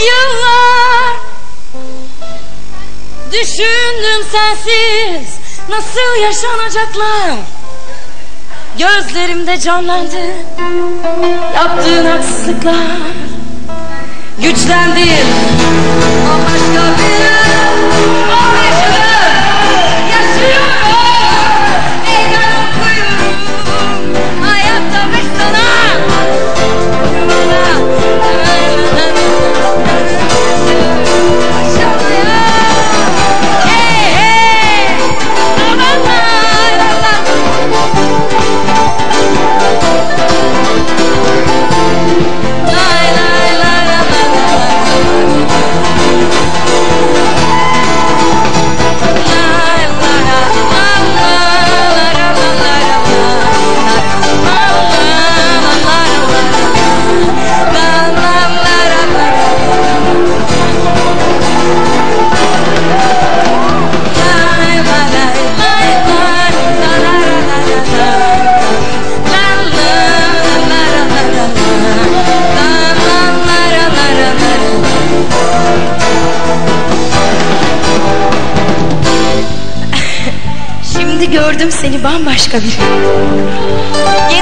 yıllar. Düşündüm sensiz nasıl yaşanacaklar? Gözlerimde canlandı yaptığın haksızlıklar. Güçlendim. Şimdi gördüm seni bambaşka biri. Yeter.